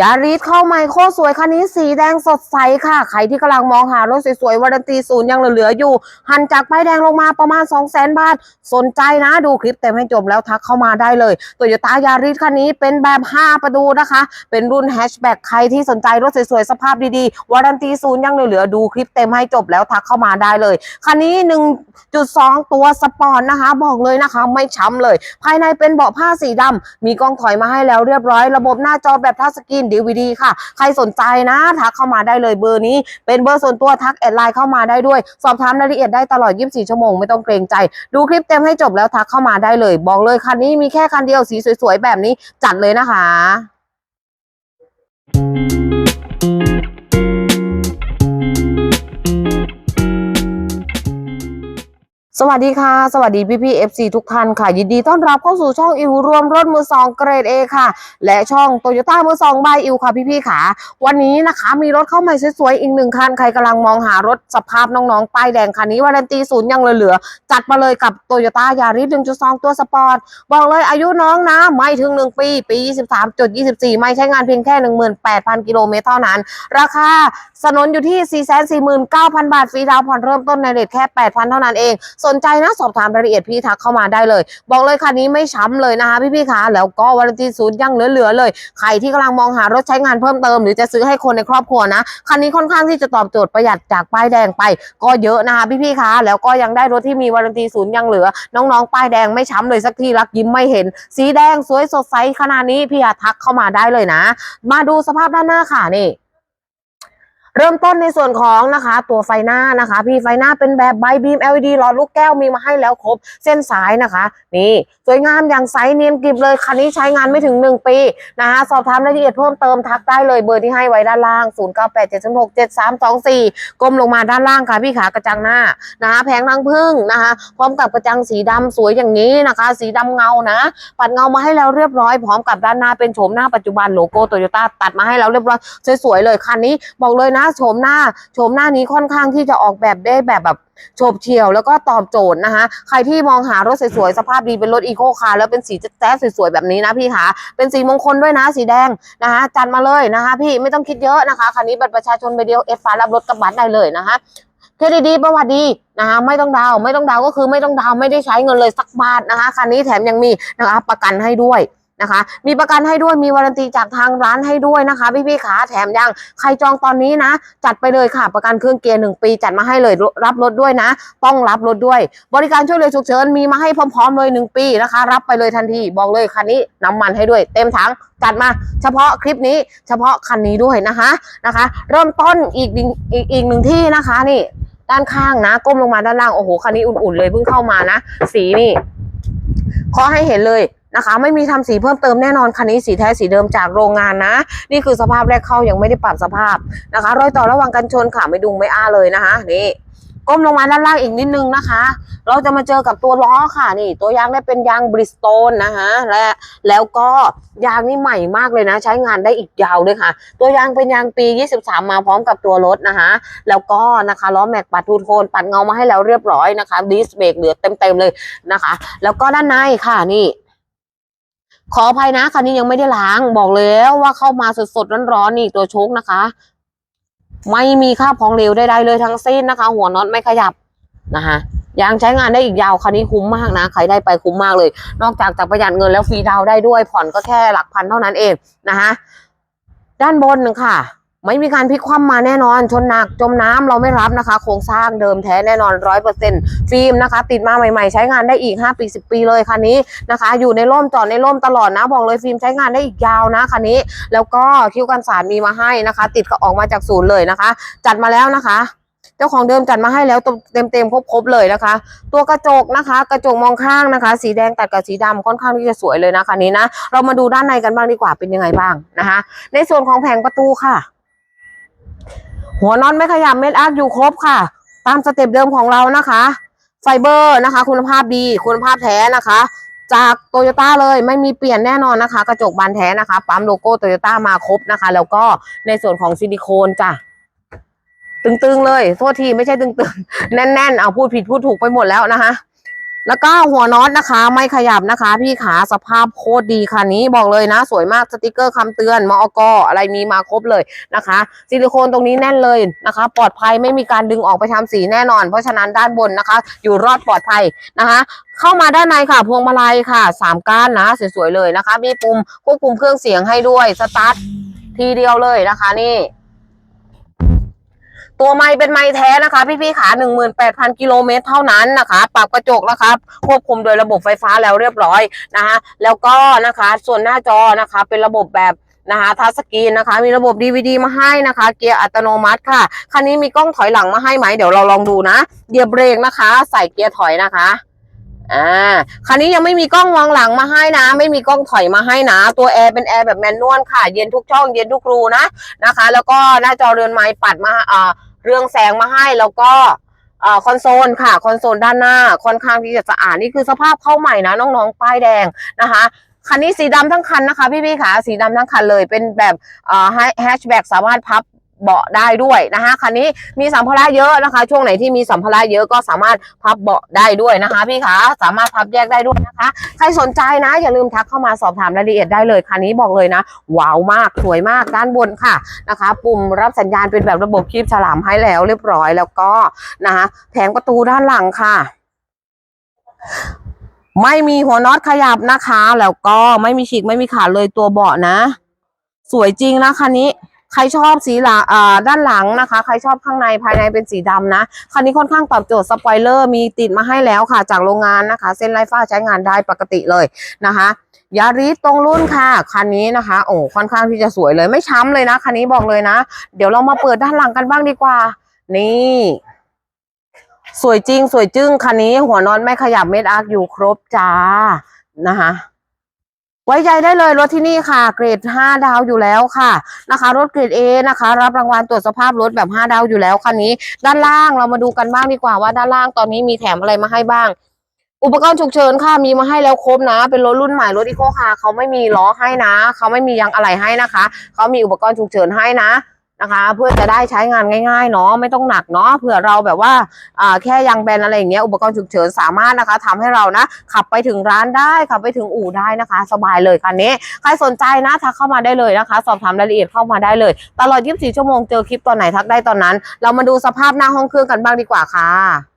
ยาริสเข้าใหม่โคตรสวยคันนี้สีแดงสดใสค่ะ ใครที่กำลังมองหารถสวยๆวารันตีศูนย์ยังเหลือๆอยู่ หันจากป้ายแดงลงมาประมาณ 2 0 0 0 0 0 บาท สนใจนะดูคลิปเต็มให้จบแล้วทักเข้ามาได้เลยโตโยต้ายาริสคันนี้เป็นแบบ 5 ประตูนะคะ เป็นรุ่นแฮชแบ็กใครที่สนใจรถสวยๆ สภาพดีๆวารันตีศูนย์ยังเหลือๆดูคลิปเต็มให้จบแล้วทักเข้ามาได้เลยคันนี้ 1.2 ตัวสปอร์ตนะคะ บอกเลยนะคะ ไม่ช้ำเลย ภายในเป็นเบาะผ้าสีดำมีกล้องถอยมาให้แล้วเรียบร้อย ระบบหน้าจอแบบทัชสกรีน DVD ค่ะ ใครสนใจนะทักเข้ามาได้เลยเบอร์นี้ เป็นเบอร์ส่วนตัวทักแอดไลน์เข้ามาได้ด้วย สอบถามรายละเอียดได้ตลอด 24 ชั่วโมงไม่ต้องเกรงใจ ดูคลิปเต็มให้จบแล้วทักเข้ามาได้เลย บอกเลยคันนี้มีแค่คันเดียวสีสวยๆแบบนี้จัดเลยนะคะ สวัสดีค่ะ สวัสดีพี่พี่ FC ทุกท่านค่ะ ยินดีต้อนรับเข้าสู่ช่องอิวรวมรถมือสองเกรด A ค่ะ และช่องโตโยต้ามือสองบายอิวค่ะพี่พี่ค่ะ วันนี้นะคะมีรถเข้าใหม่สวยๆอีกหนึ่งคัน ใครกำลังมองหารถสภาพน้องๆป้ายแดงคันนี้วารันตีศูนย์ยังเหลือๆจัดมาเลยกับโตโยต้ายาริส1.2ตัวสปอร์ต บอกเลยอายุน้องนะ ไม่ถึง1ปี ปี23.24ไม่ใช้งานเพียงแค่18,000กิโลเมตรเท่านั้น ราคาสนนอยู่ที่449,000บาทฟรีดาวน์ผ่อนเริ่มต้นในเรทแค่8,000เท่านั้นเองสนใจนะสอบถามรายละเอียดพี่ทักเข้ามาได้เลย บอกเลยคันนี้ไม่ช้ำเลยนะคะพี่ๆคะแล้วก็วารันตีศูนย์ยังเหลือๆเลย ใครที่กำลังมองหารถใช้งานเพิ่มเติม หรือจะซื้อให้คนในครอบครัวนะคันนี้ค่อนข้างที่จะตอบโจทย์ประหยัดจากป้ายแดงไป ก็เยอะนะคะพี่ๆคะแล้วก็ยังได้รถที่มีวารันตีศูนย์ยังเหลือ น้องๆป้ายแดงไม่ช้ำเลยสักทีรักยิ้มไม่เห็น สีแดงสวยสดใสขนาดนี้พี่ทักเข้ามาได้เลยนะ มาดูสภาพด้านหน้าค่ะนี่ เริ่มต้นในส่วนของนะคะ ตัวไฟหน้านะคะ พี่ไฟหน้าเป็นแบบไบบีม LED หลอดลูกแก้วมีมาให้แล้วครบเส้นสายนะคะ นี่สวยงามอย่างใสเนียนกริบเลยคันนี้ใช้งานไม่ถึง 1 ปีนะคะสอบถามรายละเอียดเพิ่มเติมทักได้เลยเบอร์ที่ให้ไว้ด้านล่าง 0987067324ก้มลงมาด้านล่างค่ะพี่ขากระจังหน้านะคะแผงรังพึ่งนะคะ พร้อมกับกระจังสีดำสวยอย่างนี้นะคะ สีดำเงานะ ปัดเงามาให้แล้วเรียบร้อยพร้อมกับด้านหน้าเป็นโฉมหน้าปัจจุบันโลโก้โตโยต้าตัดมาให้แล้วเรียบร้อยสวยๆเลยคันนี้บอกเลยนะโฉมหน้าโฉมหน้านี้ค่อนข้างที่จะออกแบบได้แบบแบบโฉบเฉี่ยวแล้วก็ตอบโจทย์นะคะ ใครที่มองหารถสวยๆสภาพดีเป็นรถอีโคคาร์แล้วเป็นสีแจ๊สสวยๆแบบนี้นะพี่คะเป็นสีมงคลด้วยนะสีแดงนะคะจัดมาเลยนะคะ พี่ไม่ต้องคิดเยอะนะคะคันนี้บัตรประชาชนใบเดียวเอฟฟ้ารับรถกับบัตรได้เลยนะคะเครดิตดีประวัติดีนะคะไม่ต้องดาวไม่ต้องดาวก็คือไม่ต้องดาวไม่ได้ใช้เงินเลยสักบาทนะคะคันนี้แถมยังมีนะคะประกันให้ด้วย นะคะ มีประกันให้ด้วยมีวารันตีจากทางร้านให้ด้วยนะคะพี่พี่ๆขาแถมยังใครจองตอนนี้นะ จัดไปเลยค่ะประกันเครื่องเกียร์หนึ่งปี จัดมาให้เลยรับรถด้วยนะ ต้องรับรถด้วย บริการช่วยเหลือฉุกเฉินมีมาให้พร้อมๆเลยหนึ่งปีนะคะ รับไปเลยทันทีบอกเลยคันนี้น้ำมันให้ด้วย เต็มถังจัดมาเฉพาะคลิปนี้เฉพาะคันนี้ด้วยนะคะนะคะ เริ่มต้นอีกอีกอีกหนึ่งที่นะคะนี่ด้านข้างนะ ก้มลงมาด้านล่างโอ้โหคันนี้อุ่นๆเลยเพิ่งเข้ามานะ สีนี่ขอให้เห็นเลย นะคะ ไม่มีทำสีเพิ่มเติมแน่นอนคันนี้สีแท้สีเดิมจากโรงงานนะ นี่คือสภาพแรกเข้ายังไม่ได้ปรับสภาพนะคะ รอยต่อระหว่างกันชนค่ะไม่ดุงไม่อ้าเลยนะคะนี่ก้มลงมาด้านล่างอีกนิดนึงนะคะ เราจะมาเจอกับตัวล้อค่ะนี่ ตัวยางได้เป็นยางบริสโตนนะคะและแล้วก็ยางนี่ใหม่มากเลยนะ ใช้งานได้อีกยาวเลยค่ะ ตัวยางเป็นยางปี 23 มาพร้อมกับตัวรถนะคะ แล้วก็นะคะล้อแม็กปัดทูโทนปัดเงามาให้แล้วเรียบร้อยนะคะดิสเบรกเหลือเต็มๆเลยนะคะ แล้วก็ด้านในค่ะนี่ ขออภัยนะคันนี้ยังไม่ได้ล้างบอกแล้วว่าเข้ามาสดๆร้อนๆนี่ตัวโชคนะคะ ไม่มีค่าพองเหลวใดๆเลยทั้งสิ้นนะคะ หัวน็อตไม่ขยับนะคะยังใช้งานได้อีกยาวคันนี้คุ้มมากนะ ใครได้ไปคุ้มมากเลย นอกจากจะประหยัดเงินแล้วฟรีดาวได้ด้วยผ่อนก็แค่หลักพันเท่านั้นเองนะคะด้านบนค่ะ ไม่มีการพลิกคว่ำมาแน่นอน ชนหนักจมน้ำเราไม่รับนะคะ โครงสร้างเดิมแท้แน่นอนร้อยเปอร์เซ็นต์ฟิล์มนะคะ ติดมาใหม่ๆ ใช้งานได้อีก 5 ปี 10 ปีเลยคันนี้นะคะ อยู่ในร่มจอดในร่มตลอดนะบอกเลยฟิล์มใช้งานได้อีกยาวนะคันนี้ แล้วก็คิ้วกันสารมีมาให้นะคะ ติดก็ออกมาจากศูนย์เลยนะคะ จัดมาแล้วนะคะเจ้าของเดิมจัดมาให้แล้วเต็มเต็มๆครบๆเลยนะคะ ตัวกระจกนะคะ กระจกมองข้างนะคะ สีแดงตัดกับสีดำค่อนข้างที่จะสวยเลยนะคันนี้นะ เรามาดูด้านในกันบ้างดีกว่าเป็นยังไงบ้างนะคะ ในส่วนของแผงประตูค่ะ หัวน็อตไม่ขยับเม็ดอาร์คอยู่ครบค่ะ ตามสเต็ปเดิมของเรานะคะ ไฟเบอร์นะคะ คุณภาพดีคุณภาพแท้นะคะ จากโตโยต้าเลยไม่มีเปลี่ยนแน่นอนนะคะ กระจกบานแท้นะคะ ปั๊มโลโก้โตโยต้ามาครบนะคะ แล้วก็ในส่วนของซิลิโคนจ้ะตึงๆเลยโทษทีไม่ใช่ตึงๆ แน่นๆ เอาพูดผิดพูดถูกไปหมดแล้วนะคะ แล้วก็หัวน็อตนะคะ ไม่ขยับนะคะ พี่ขาสภาพโคตรดีคันนี้บอกเลยนะ สวยมากสติกเกอร์คำเตือนมอกอะไรมีมาครบเลยนะคะ ซิลิโคนตรงนี้แน่นเลยนะคะ ปลอดภัยไม่มีการดึงออกไปทำสีแน่นอน เพราะฉะนั้นด้านบนนะคะ อยู่รอดปลอดภัยนะคะ เข้ามาด้านในค่ะ พวงมาลัยค่ะสามก้านนะสวยๆเลยนะคะ มีปุ่มควบคุมเครื่องเสียงให้ด้วยสตาร์ททีเดียวเลยนะคะนี่ ตัวไม้เป็นไม้แท้นะคะ พี่ๆขา18,000กิโลเมตรเท่านั้นนะคะ ปรับกระจกนะคะควบคุมโดยระบบไฟฟ้าแล้วเรียบร้อยนะคะแล้วก็นะคะส่วนหน้าจอนะคะเป็นระบบแบบนะคะทัชสกรีนนะคะ มีระบบ DVD มาให้นะคะ เกียร์อัตโนมัติค่ะ คันนี้มีกล้องถอยหลังมาให้ไหม เดี๋ยวเราลองดูนะ เดียเบรกนะคะ ใส่เกียร์ถอยนะคะ อ่าคันนี้ยังไม่มีกล้องมองหลังมาให้นะ ไม่มีกล้องถอยมาให้นะ ตัวแอร์เป็นแอร์แบบแมนนวลค่ะ เย็นทุกช่อง เย็นทุกรูนะนะคะ แล้วก็หน้าจอเรือนไม้ปัดมาอ่าเรื่องแสงมาให้แล้วก็อ่อคอนโซลค่ะคอนโซลด้านหน้าค่อนข้างที่จะสะอาดนี่คือสภาพเข้าใหม่นะน้องๆป้ายแดงนะคะคันนี้สีดำทั้งคันนะคะพี่ๆค่ะสีดำทั้งคันเลยเป็นแบบเอ่อแฮชแบ็กสามารถพับ เบาะได้ด้วยนะคะคันนี้มีสัมภาระเยอะนะคะ ช่วงไหนที่มีสัมภาระเยอะก็สามารถพับเบาะได้ด้วยนะคะ พี่คะสามารถพับแยกได้ด้วยนะคะ ใครสนใจนะ อย่าลืมทักเข้ามาสอบถามรายละเอียดได้เลยคันนี้บอกเลยนะว้าวมากสวยมากด้านบนค่ะนะคะ ปุ่มรับสัญญาณเป็นแบบระบบคีบฉลามให้แล้วเรียบร้อยแล้วก็นะคะแผงประตูด้านหลังค่ะไม่มีหัวน็อตขยับนะคะ แล้วก็ไม่มีฉีกไม่มีขาดเลยตัวเบาะนะ สวยจริงนะคันนี้ ใครชอบสีหลังด้านหลังนะคะ ใครชอบข้างในภายในเป็นสีดำนะ คันนี้ค่อนข้างตอบโจทย์สปอยเลอร์มีติดมาให้แล้วค่ะ จากโรงงานนะคะ เส้นไร้ฟ้าใช้งานได้ปกติเลยนะคะยาริสตรงรุ่นค่ะคันนี้นะคะ โอ้ค่อนข้างที่จะสวยเลยไม่ช้ำเลยนะคันนี้บอกเลยนะ เดี๋ยวเรามาเปิดด้านหลังกันบ้างดีกว่า นี่ สวยจริง สวยจึ้งคันนี้ หัวนอนไม่ขยับเม็ดอาร์คอยู่ครบจ้านะคะ ไว้ใจได้เลยรถที่นี่ค่ะ เกรด 5 ดาวอยู่แล้วค่ะนะคะ รถเกรด A นะคะ รับรางวัลตรวจสภาพรถแบบ 5 ดาวอยู่แล้วคันนี้ ด้านล่างเรามาดูกันบ้างดีกว่าว่าด้านล่างตอนนี้มีแถมอะไรมาให้บ้าง อุปกรณ์ฉุกเฉินค่ะมีมาให้แล้วครบนะ เป็นรถรุ่นใหม่รถอีโคค่ะเขาไม่มีล้อให้นะ เขาไม่มียางอะไหล่ให้นะคะ เขามีอุปกรณ์ฉุกเฉินให้นะ นะคะ เพื่อจะได้ใช้งานง่ายๆเนาะไม่ต้องหนักเนาะเผื่อเราแบบว่าแค่ยางแบนอะไรอย่างเงี้ยอุปกรณ์ฉุกเฉินสามารถนะคะทำให้เรานะ ขับไปถึงร้านได้ขับไปถึงอู่ได้นะคะ สบายเลยคันนี้ ใครสนใจนะทักเข้ามาได้เลยนะคะ สอบถามรายละเอียดเข้ามาได้เลย ตลอด 24 ชั่วโมงเจอคลิปตอนไหนทักได้ตอนนั้น เรามาดูสภาพหน้าห้องเครื่องกันบ้างดีกว่าค่ะ